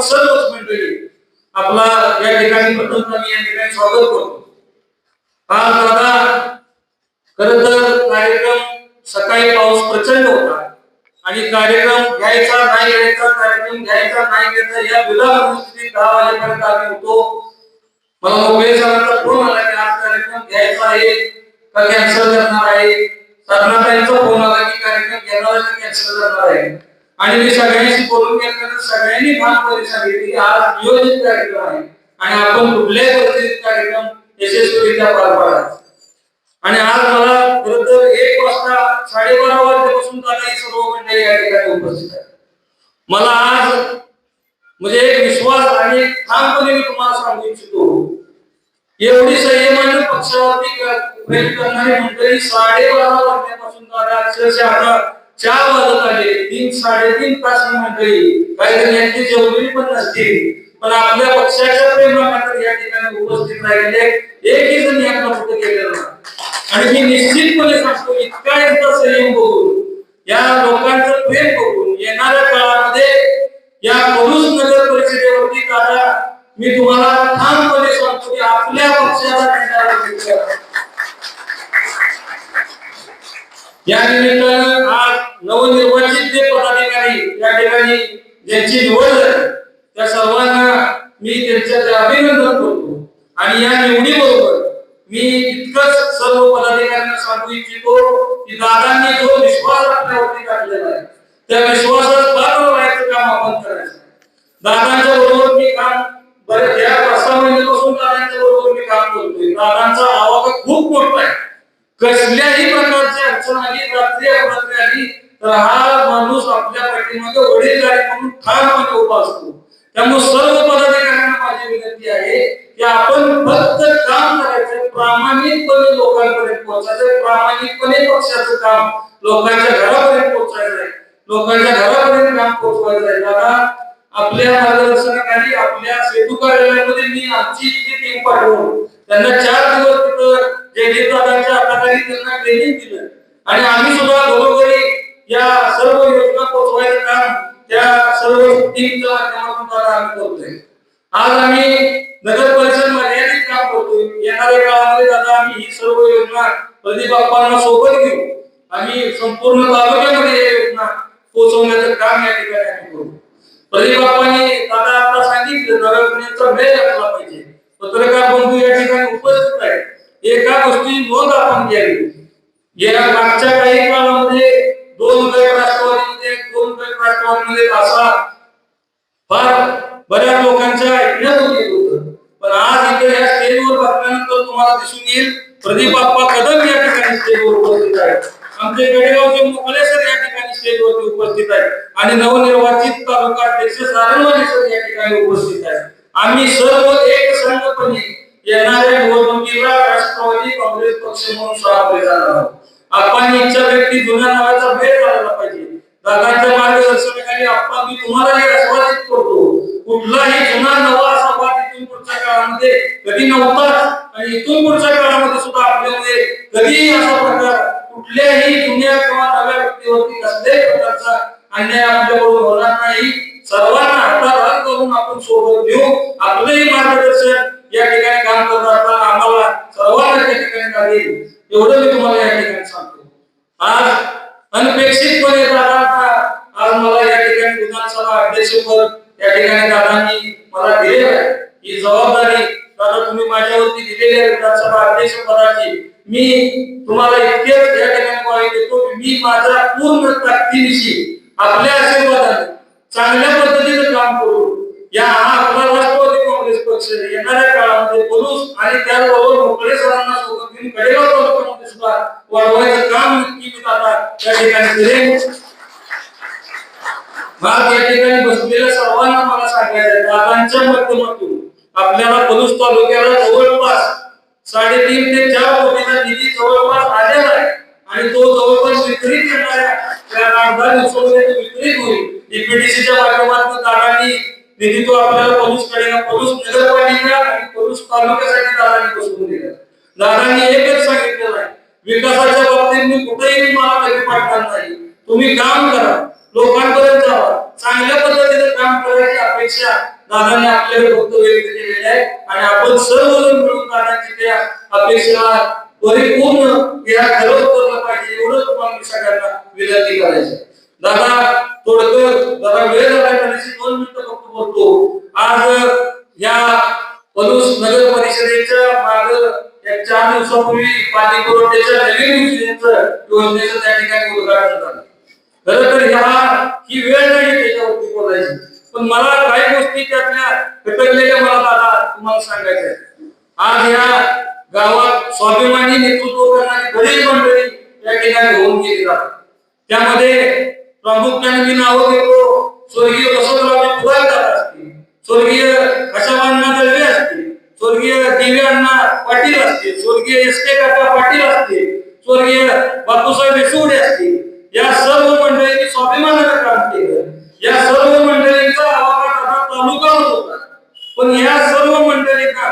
आपण सर्वच मंडळी आपला या ठिकाणी प्रथम या ठिकाणी स्वागत करतो. आज दादा खर तर कार्यक्रम सकाळी पाऊस प्रचंड होता. आणि कार्यक्रम घ्यायचा नाही घ्यायचा कार्यक्रम घ्यायचा नाही घ्यायचा या बिलावर स्थितीत दहा वाजेपर्यंत आम्ही होतो. मला मोबाईल सरांचा फोन आला की आज कार्यक्रम घ्यायचा आहे का कॅन्सल करणार आहे? साधनाताईंचा फोन आला की कार्यक्रम घेणार आहे का कॅन्सल करणार आहे? आणि मी सगळ्यांशी बोलून घेतल्यानंतर सगळ्यांनी ठामपणे सांगितले की आज नियोजित कार्यक्रम आहे. आणि आपण कुठल्याही परिस्थितीत कार्यक्रम यशस्वीरित्या पार पाडा आणि आज मला खरं एक वाजता साडेबारा वाजल्यापासून दादा ही सर्व मंडळी या ठिकाणी उपस्थित आहे मला आज म्हणजे एक विश्वास आणि एक ठामपणे मी तुम्हाला सांगू इच्छितो एवढी संयमाने पक्षावरती प्रयत्न करणारी मंडळी साडेबारा वाजल्यापासून दादा अक्षरशः आता चार वाजत आले तीन साडेतीन तास ही मंडळी काही यांची जेवली पण नसतील पण आपल्या पक्षाच्या प्रेमाखातर या ठिकाणी उपस्थित राहिले एकही जण यातला कुठे गेलेला. नाही आणि मी निश्चितपणे सांगतो इतका यांचा संयम बघून या लोकांचं प्रेम बघून येणाऱ्या काळामध्ये या पलूस नगर परिषदेवरती दादा मी तुम्हाला ठामपणे सांगतो की आपल्या पक्षाला देणारा या निमित्तानं नवनिर्वाचित जे पदाधिकारी या ठिकाणी ज्यांची निवड झाली त्या सर्वांना मी त्यांच्या अभिनंदन करतो. आणि या निवडीबरोबर मी इतकंच सर्व पदाधिकाऱ्यांना सांगू इच्छितो की दादांनी जो विश्वास आपल्यावरती टाकलेला आहे त्या विश्वासात पात्र व्हायचं काम आपण करायचं. दादांच्या बरोबर मी काम बरेच या पाच सहा महिन्यापासून दादांच्या बरोबर मी काम करतोय. दादांचा आवाज खूप मोठा आहे. कसल्याही प्रकारची अडचण आली रात्री अपरात्री आली तर हा माणूस आपल्या पाठीमागे वडील म्हणून ठामपणे उभा असतो. त्यामुळे सर्व पदाधिकाऱ्यांना माझी विनंती आहे की आपण फक्त काम करायचं प्रामाणिकपणे लोकांपर्यंत पोहोचायचं प्रामाणिकपणे पक्षाचं काम लोकांच्या घरापर्यंत पोहोचायचं आहे. लोकांच्या घरापर्यंत काम पोहोचवायचं आहे. दादा आपल्या मार्गदर्शनाखाली आपल्या सेतू कार्यालयामध्ये मी आमची इथली टीम पाठवून त्यांना चार दिवस तिथं जयदीप दादांच्या हाताखाली त्यांना ट्रेनिंग दिलं. आणि आम्ही सुद्धा घरोघरी या सर्व योजना पोहोचवायचं काम त्या सर्व टीमच्या माध्यमातून आम्ही करतोय. आज आम्ही नगर परिषद मर्यादित काम करतोय. येणाऱ्या काळामध्ये दादा आम्ही ही सर्व योजना प्रदीप बाप्पांना सोबत घेऊ. आम्ही संपूर्ण तालुक्यामध्ये या योजना पोहोचवण्याचं काम या ठिकाणी आम्ही करू. प्रदीप बाप्पांनी दादा आता सांगितलं नगरपंचायतचा वेळ असला पाहिजे. पत्रकार बंधू या ठिकाणी उपस्थित आहेत. एका गोष्टी नोंद आपण घ्यावी. गेल्या मागच्या काही काळामध्ये दोन गट राष्ट्रवादीमध्ये दोन गट राष्ट्रवादीमध्ये असा फार बऱ्याच लोकांच्या ऐकण्यात येत होतं पण आज इथे या स्टेजवर बसल्यानंतर तुम्हाला दिसून येईल प्रदीप बाप्पा कदम या ठिकाणी स्टेजवर उपस्थित आहेत. आमचे गडेगावचे मुकले सर या ठिकाणी स्टेजवरती उपस्थित आहेत. आणि नवनिर्वाचित तालुका अध्यक्ष सारंगवाडी सर या ठिकाणी उपस्थित आहेत. आम्ही सर्व एक संघपणे येणाऱ्या निवडणुकीला राष्ट्रवादी काँग्रेस पक्ष म्हणून सावरले जाणार आहोत. आपण इच्छा व्यक्ती जुन्या नावाचा भेद झाला पाहिजे. दादांच्या मार्गदर्शनाखाली आपण मी तुम्हाला हे आश्वासित करतो. कुठलाही जुना नवा असा वाद इथून पुढच्या काळामध्ये कधी नव्हताच आणि इथून पुढच्या काळामध्ये सुद्धा आपल्यामध्ये कधीही असा प्रकार कुठल्याही जुन्या किंवा नव्या व्यक्तीवरती कसल्याही प्रकारचा अन्याय आपल्याकडून होणार नाही. सर्वांना हातात हात करून आपण सोबत घेऊ आपलंही मार्गदर्शन या ठिकाणी काम करत असताना आम्हाला सर्वांना त्या ठिकाणी लागेल. एवढं मी तुम्हाला आज अनपेक्षितपणे दादा आज मला या ठिकाणी विधानसभा अध्यक्षपद या ठिकाणी दादांनी मला दिले आहे. ही जबाबदारी दादा तुम्ही माझ्यावरती दिलेली आहे विधानसभा अध्यक्ष पदाची. मी तुम्हाला इतकेच या ठिकाणी ग्वाही देतो की मी माझ्या पूर्ण ताकदीनिशी आपल्या आशीर्वादाने चांगल्या पद्धतीने काम करू. या हा आपला राष्ट्रवादी काँग्रेस पक्ष येणाऱ्या काळामध्ये बोलूस आणि त्याबरोबर मोकळे सरांना सोबत घेऊन कडेगाव तालुक्यामध्ये सुद्धा वाढवायचं काम या ठिकाणी या ठिकाणी बसलेल्या सर्वांना मला सांगायचं दादांच्या माध्यमातून आपल्याला पलूस तालुक्याला जवळपास साडेतीन ते चार कोटीचा निधी जवळपास आलेला आहे. आणि तो जवळपास वितरित करणार आहे अर्धा दिवसामध्ये तो वितरित होईल. डीपीडीसीच्या माध्यमातून दादांनी निधी तो आपल्याला पलूसकडे पलूस नगरपालिका आणि पलूस तालुक्यासाठी दादांनी बसवून दिला. दादांनी एकच सांगितलेलं आहे विकासाच्या बाबतीत मी कुठेही मला कधी पाठवणार नाही. तुम्ही काम करा. लोकांपर्यंत जावा. चांगल्या पद्धतीने काम करायची अपेक्षा दादांनी आपल्याला फक्त व्यक्त केलेले आहे. आणि आपण सर्वजण मिळून दादांची त्या अपेक्षेला परिपूर्ण या खरं करलं पाहिजे एवढं तुम्हाला मी सगळ्यांना विनंती करायची दादा थोडक्यात दादा वेळ झाला त्याची दोन मिनिटं फक्त बोलतो. आज या पलूस नगर परिषदेच्या माग एक चार दिवसापूर्वी पाणी पुरवठ्याच्या नवीन योजनेचं त्या ठिकाणी उद्घाटन झालं. खर तर ह्या ही वेळ नाही त्याच्यावरती बोलायची. पण मला काही गोष्टी त्यातल्या खटकलेल्या मला दादा तुम्हाला सांगायच्या आज ह्या गावात स्वाभिमानी नेतृत्व करणारी बरीच मंडळी या ठिकाणी होऊन गेली जातात त्यामध्ये प्रामुख्याने मी नावं घेतो. स्वर्गीय वसंतराव पुरालकर असतील. स्वर्गीय अशोकांना दळवे असतील. स्वर्गीय दिव्यांना पाटील असतील स्वर्गीय एस के काका पाटील असतील स्वर्गीय बापूसाहेब येसुवडे असतील या सर्व मंडळींनी स्वाभिमानानं काम केलं. या सर्व मंडळींचा आवाज तालुका होता. पण या सर्व मंडळींना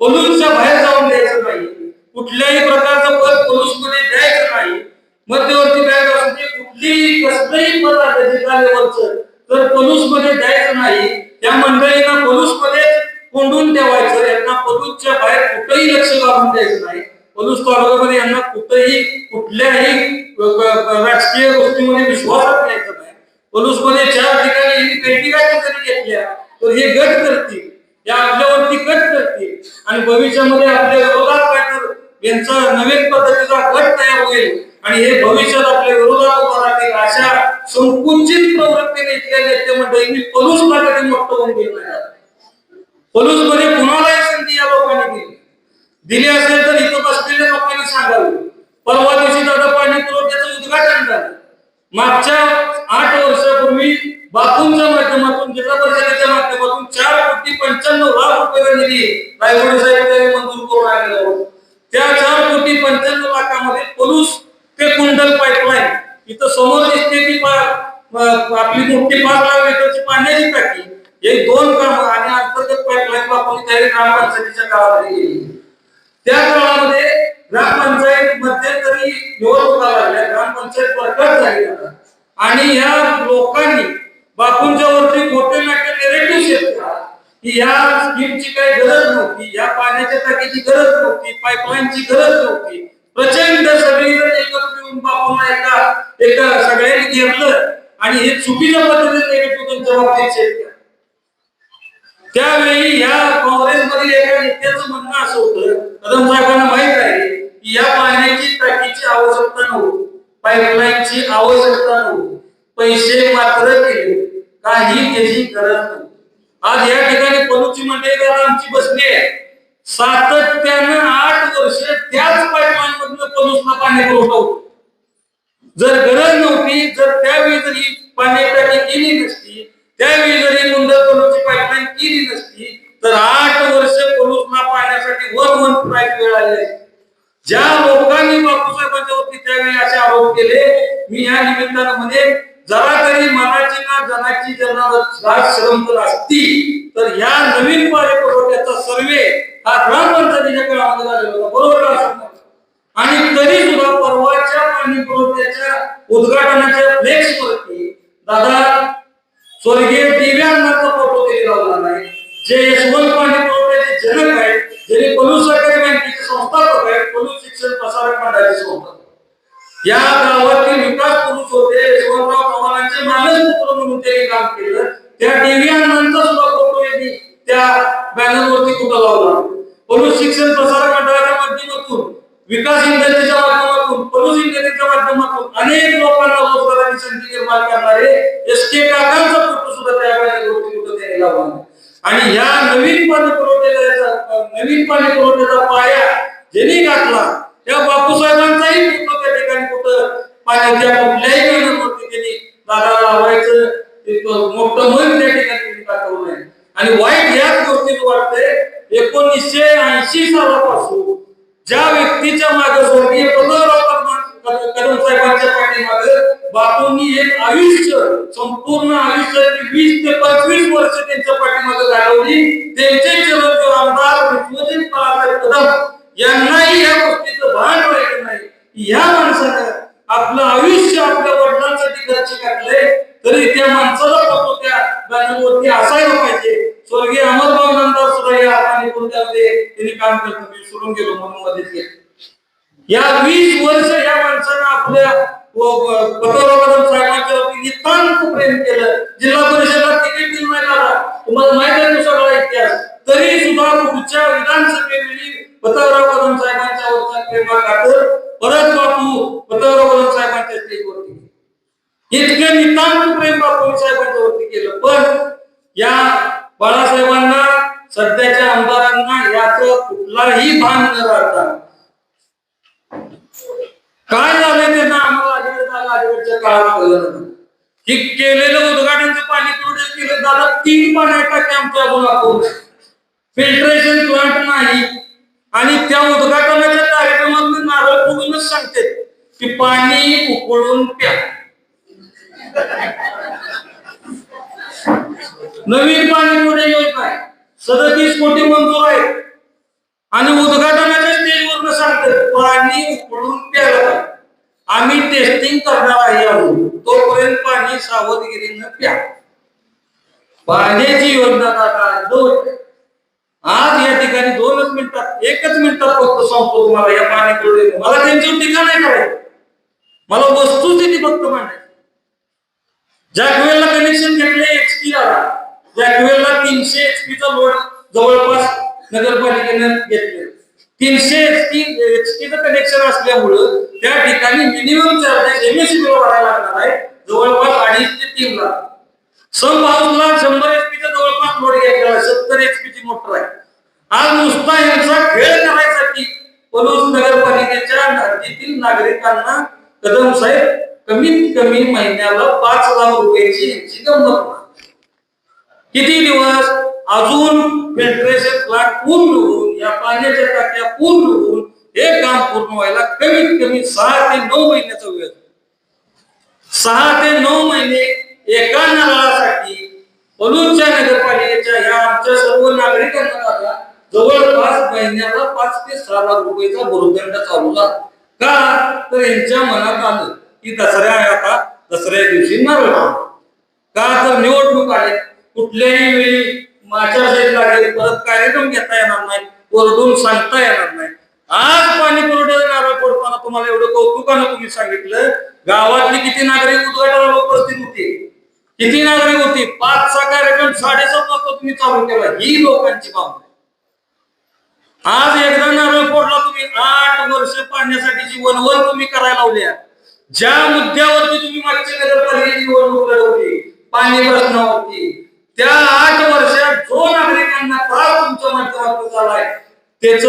पोलूसच्या बाहेर जाऊन द्यायचं नाही. कुठल्याही प्रकारचं पद पोलूसमध्ये द्यायचं नाही. मध्यवर्ती बँक असू दे कुठलीही कसलंही पद आहे जिल्हा लेवलचं तर पलूसमध्ये द्यायचं नाही त्या मंडळींना कुठेही लक्ष लागून द्यायचं नाही. पोलूस तालुक्यामध्ये यांना कुठेही कुठल्याही राजकीय गोष्टीमध्ये विश्वासात घ्यायचा नाही. पलूसमध्ये चार ठिकाणी यांनी जरी घेतल्या तर हे गट करतील. या आपल्यावरती गट करतील. आणि भविष्यामध्ये आपल्या विरोधात काय तर यांचा नवीन पद्धतीचा गट तयार होईल. आणि हे भविष्यात आपल्या विरोधात उभा राहतील अशा संकुचित प्रवृत्तीने इथल्या नेते मंडळींनी पलूसला कधी मोठं होऊन गेलं पलूसमध्ये कुणालाही संधी या लोकांनी दिली दिली असेल तर इथं बसलेल्या लोकांनी सांगावी. परवा दिवशी दादा पाणी पुरवठ्याचं उद्घाटन झालं. मागच्या आठ वर्षापूर्वी बापूंच्या माध्यमातून जिल्हा परिषदेच्या माध्यमातून चार कोटी पंच्याण्णव लाख रुपये निधी रायगड साहेब मंजूर करून आणलेला होता. त्या चार कोटी पंच्याण्णव लाखामध्ये पलूस ते कुंडल पाईपलाईन इथं समोर दिसते ती आपली मोठी पाच लाख लिटरची पाण्याची टाकी हे दोन काम आणि अंतर्गत पाईपलाईन वापरून त्यावेळी ग्रामपंचायतीच्या काळामध्ये गेली त्या काळामध्ये ग्रामपंचायत मध्यंतरी निवडणुका लागल्या ग्रामपंचायत बरकत झाली होता आणि या लोकांनी बापूंच्या वरती खोटे नाट्य नेरेटिव्ह शेत केला की या स्कीमची काही गरज नव्हती या पाण्याच्या टाकीची गरज नव्हती पाईपलाईनची गरज नव्हती. प्रचंड सगळी एकत्र येऊन बापूंना एका एका सगळ्यांनी घेतलं. आणि हे चुकीच्या पद्धतीने नेरेटिव्ह त्यांच्या बाबतीत शेत केला त्यावेळी या काँग्रेसमधील एका नेत्याचं म्हणणं असं होतं कदम साहेबांना माहीत आहे की या पाण्याची टाकीची आवश्यकता नव्हती पाईपलाईनची आवश्यकता नव्हती पैसे मात्र केले काही त्याची गरज नव्हती. आज या ठिकाणी पलुची मंडळी आमची बसली आहे. सातत्यानं आठ वर्ष त्याच पाईपलाईन मधनं पलूसला पाणी पुरवठा होतो. जर गरज नव्हती जनाची जनावर श्रम जर असती तर या नवीन पाणी पुरवठ्याचा सर्वे हा ग्रामपंचायतीच्या काळामध्ये झालेला बरोबर आणि तरी सुद्धा परवाच्या पाणी पुरवठ्याच्या उद्घाटनाच्या फ्लेक्स वरती दादा स्वर्गीय दिव्यांगाचा फोटो तरी लावला नाही. जे यशवंत पाणी पुरवठ्याचे जनक आहेत ज्यांनी पलू सहकारी बँकेचे संस्थापक आहेत पलू शिक्षण प्रसारक मंडळाचे संस्थापक. या गावात काम केलं. त्या दिव्यांगांचा सुद्धा फोटो यांनी त्या बॅनरवरती कुठं लावला पलूस शिक्षण प्रसार मंडळाच्या माध्यमातून विकास इंधनाच्या माध्यमातून पलूस इंधनाच्या माध्यमातून अनेक लोकांना रोजगाराची संधी निर्माण करणारे एस के काकांचा फोटो सुद्धा त्या बॅनरवरती कुठं त्यांनी लावला आणि या नवीन पाणी पुरवठ्याचा नवीन पाणी पुरवठ्याचा पाया ज्यांनी घातला त्या बापूसाहेबांचाही फोटो त्या ठिकाणी कुठं पाण्याच्या मोठं मन त्या ठिकाणी त्यांनी दाखवलं नाही आणि वाईट याच गोष्टीत वाटते एकोणीसशे ऐंशी सालापासून ज्या व्यक्तीच्या मागे स्वर्गीय कदम साहेबांच्या पाठीमागे बापूंनी एक आयुष्य संपूर्ण आयुष्याची वीस ते पंचवीस वर्ष त्यांच्या पाठीमागे घालवली त्यांचे चरण आमदार विश्वजित बाळासाहेब कदम यांनाही या गोष्टीचं भान राहिलं नाही या माणसानं आपलं आयुष्य आपल्या वडिलांसाठी खर्च घातले तरी त्या माणसाला फोटो त्या बॅनरवरती असायला पाहिजे. स्वर्गीय अमरभाव नंतर सुद्धा या करून त्यामध्ये त्यांनी काम करतो मी विसरून गेलो म्हणून मध्ये केलं या वीस वर्ष या माणसानं आपल्या पतोराबद्दल साहेबांच्या नितांत प्रेम केलं. जिल्हा परिषदेला तिकीट दिलं नाही तुम्हाला माहीत आहे सगळा इतिहास. तरी सुद्धा पुढच्या विधानसभेवेळी पतंगराव कदम साहेबांच्या वरचा प्रेमा खातर परत बापू पतंगराव कदम साहेबांच्या स्टेजवरती इतके या बाळासाहेबांना सध्याच्या आमदारांना याच कुठलाही भान न राहता काय झालंय त्यांना? आम्हाला अलीकडच्या काळात कळलं नाही. केलेलं उद्घाटनचं पाणी पुरवठ्यात केलं दादा तीन पाण्या टाके आमच्या अजून फिल्ट्रेशन प्लांट नाही. आणि त्या उद्घाटनाच्या कार्यक्रमात नारळ फुगूनच सांगते की पाणी उकळून प्या. नवीन पाणी पुढे योजना आहे. सदतीस कोटी मंजूर आहे आणि उद्घाटनाच्या स्टेजवर सांगतात पाणी उकळून प्यायला आम्ही टेस्टिंग करणार आहे अजून तोपर्यंत पाणी सावधगिरीनं प्या. पाण्याची योजना आता दोन आज या ठिकाणी दोनच मिनिटात एकच मिनिटात फक्त सांगतो तुम्हाला या पाणी पुरवठ्याचं. मला त्यांची टीका नाही करायची मला वस्तुस्थिती फक्त मांडायची जॅकवेलला कनेक्शन घेतले एक्सपी आला. जॅकवेलला तीनशे एचपी चा लोड जवळपास नगरपालिकेनं घेतलं तीनशे एचपी एचपीचं कनेक्शन असल्यामुळं त्या ठिकाणी मिनिमम चार्जेस एमएससी भरायला लागणार आहे जवळपास अडीच ते तीन लाख. सम हाऊसला शंभर एचपीचा जवळपास लोड घ्यायचा सत्तर एचपीची मोटर आहे. आज नुसता यांचा खेळ करायसाठी पलूस नगरपालिकेच्या हद्दीतील नागरिकांना कदम साहेब कमीत कमी महिन्याला पाच लाख रुपयाची यांची गंमत किती दिवस? अजून फिल्ट्रेशन प्लांट पूर्ण होऊन या पाण्याच्या टाक्या पूर्ण होऊन हे काम पूर्ण व्हायला कमीत कमी सहा ते नऊ महिन्याचा वेळ सहा ते नऊ महिने एका नळासाठी पलूरच्या नगरपालिकेच्या या आमच्या सर्व नागरिकांना आता जवळपास महिन्याला पाच ते सहा लाख रुपयाचा भुर्दंड चालू झाला. का? तर यांच्या मनात आलं की दसऱ्या आता दसऱ्या दिवशी नारळ का? तर निवडणूक आले कुठल्याही वेळी आचारसंहिता लागेल परत कार्यक्रम घेता येणार नाही ओरडून सांगता येणार नाही आज पाणी पुरवठ्याचा नारळ फोडताना तुम्हाला एवढं कौतुकानं तुम्ही सांगितलं गावातली किती नागरिक उद्घाटनाला उपस्थित होते? किती नागरिक होती? सहा कार्यक्रम साडेसात वाजता तुम्ही चालू केला. ही लोकांची बाब आज एकदा नारळ फोडला तुम्ही आठ वर्ष पाण्यासाठीची वनवन तुम्ही करायला लावल्या ज्या मुद्द्यावरती तुम्ही मागच्या नगरपालिकेची निवडणूक लढवली पाणी प्रश्नावरती त्या आठ वर्षात जो नागरिकांना त्रास तुमच्या माध्यमातून झालाय त्याच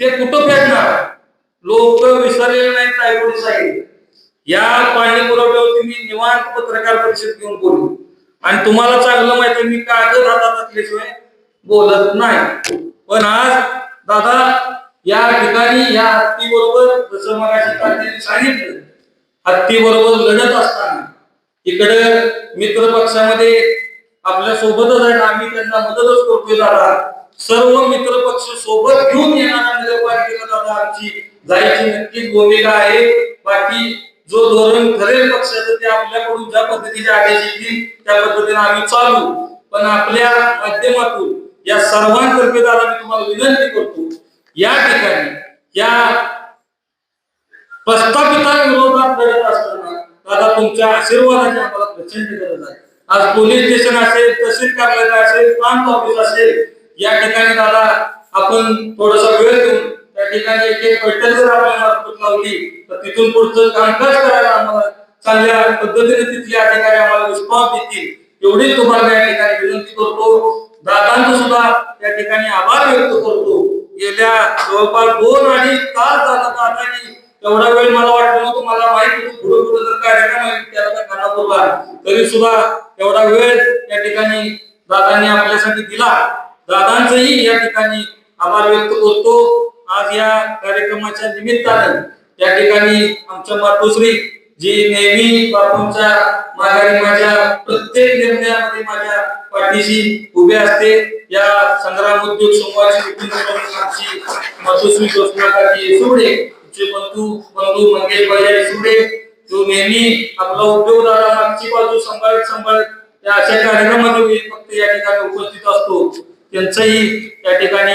ते कुठं फेडणार? लोक विसरलेले नाहीत रायगड साहेब या पाणी पुरवठ्यावरती मी निवांत पत्रकार परिषद घेऊन बोलू. आणि तुम्हाला चांगलं माहिती मी कागद हातात असल्याशिवाय बोलत नाही. पण आज दादा या ठिकाणी या हत्ती बरोबर जसं मगाशी सांगितलं हत्ती बरोबर लढत असताना इकडे मित्र पक्षामध्ये आपल्या सोबतच आहेत आम्ही त्यांना मदतच करतोय दादा. सर्व मित्र पक्ष सोबत घेऊन येणारा नगरपालिकेला दादा. आमची जायची नक्कीच भूमिका आहे. बाकी जो धोरण ठरेल पक्षाचं ते आपल्याकडून ज्या पद्धतीचे आदेश येतील त्या पद्धतीने आम्ही चालू. पण आपल्या माध्यमातून या सर्वांतर्फे दादा मी तुम्हाला विनंती करतो या ठिकाणी या प्रस्थापितांविरोधात लढत असताना दादा तुमच्या आशीर्वादाची आम्हाला प्रचंड गरज आहे. आज पोलीस स्टेशन असेल तहसील कार्यालय असेल प्रांत ऑफिस असेल या ठिकाणी दादा आपण थोडासा वेळ देऊन त्या ठिकाणी एक एक बैठक जर आपल्याला मार्फत लावली तर तिथून पुढचं कामकाज करायला आम्हाला चांगल्या पद्धतीने तिथले अधिकारी आम्हाला रिस्पॉन्स देतील. एवढीच तुम्हाला या ठिकाणी विनंती करतो. दादांचं सुद्धा या ठिकाणी आभार व्यक्त करतो. गेल्या जवळपास दोन आणि तास झाला दादांनी एवढा वेळ मला वाटलं नव्हतं मला माहीत होतं पुढे पुढे जर कार्यक्रम आहे त्याला काय तरी सुद्धा एवढा वेळ या ठिकाणी दादांनी आपल्यासाठी दिला. दादांचंही या ठिकाणी आभार व्यक्त करतो. आज या कार्यक्रमाच्या निमित्ताने या ठिकाणी आमच्या मातोश्री जी नेहमी बापूंच्या माघारी माझ्या प्रत्येक निर्णयामध्ये माझ्या पाठीशी उभे असते या संग्राम उद्योग समूहाची मातोश्री जोशनाकाची सुडे बंधू बंधू मंगेश बजाई सुडे जो नेहमी आपला उद्योगदारा मागची बाजू सांभाळत सांभाळत त्या अशा कार्यक्रमामध्ये फक्त या ठिकाणी उपस्थित असतो. त्यांचंही त्या ठिकाणी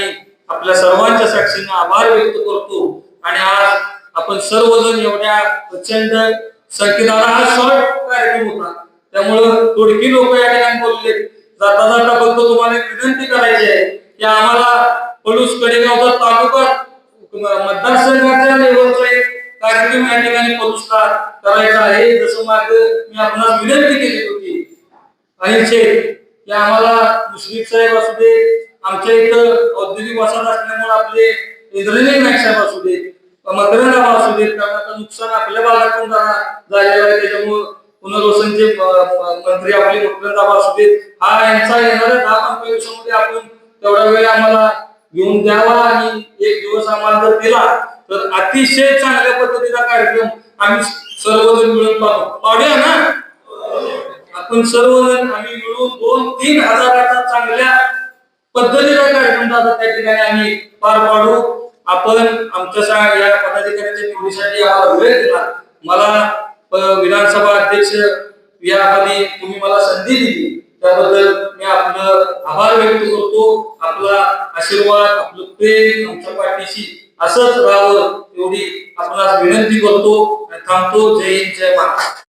आपल्या सर्वांच्या साक्षीने आभार व्यक्त करतो. आणि आज आपण सर्वजण एवढ्या प्रचंड संख्येने हा शॉर्ट कार्यक्रम होता. त्यामुळं थोडकी लोक या ठिकाणी बोलले. जाता जाता फक्त तुम्हाला विनंती करायची आहे की आम्हाला पळूस कडेगावचा तालुका मतदारसंघाच्या लेवलचा एक कार्यक्रम या ठिकाणी पुरस्कार करायचा आहे. जसं माग मी आपणास विनंती केली होती अनिल शेख की आम्हाला मुश्रीफ साहेब असू दे आमच्या इथं औद्योगिक वसाहत असल्यामुळे आपले इंद्रनील नाईक साहेब असू दे मकरंदा असू देत कारण आता नुकसान आपल्या भागातून जरा झालेलं आहे. त्याच्यामुळे पुनर्वसनचे मंत्री आपले मकरंदा असू देत हा यांचा येणाऱ्या दहा पंधरा दिवसामध्ये आपण तेवढा वेळ आम्हाला घेऊन द्यावा आणि एक दिवस आम्हाला जर दिला तर अतिशय चांगल्या पद्धतीचा कार्यक्रम आम्ही सर्वजण मिळून पाहू. पाहूया ना? आपण सर्वजण आम्ही मिळून दोन तीन हजाराचा चांगल्या पद्धतीचा कार्यक्रम दादा त्या ठिकाणी आम्ही पार पाडू. आपण आमच्या सा- या पदाधिकाऱ्यांच्या निवडीसाठी आम्हाला वेळ दिला. मला विधानसभा अध्यक्ष यामध्ये तुम्ही मला संधी दिली. त्याबद्दल मी आपलं आभार व्यक्त करतो. आपला आशीर्वाद आपलं प्रेम आमच्या पाठीशी असंच राहावं एवढी आपणास विनंती करतो आणि थांबतो. जय हिंद जय महाराष्ट्र.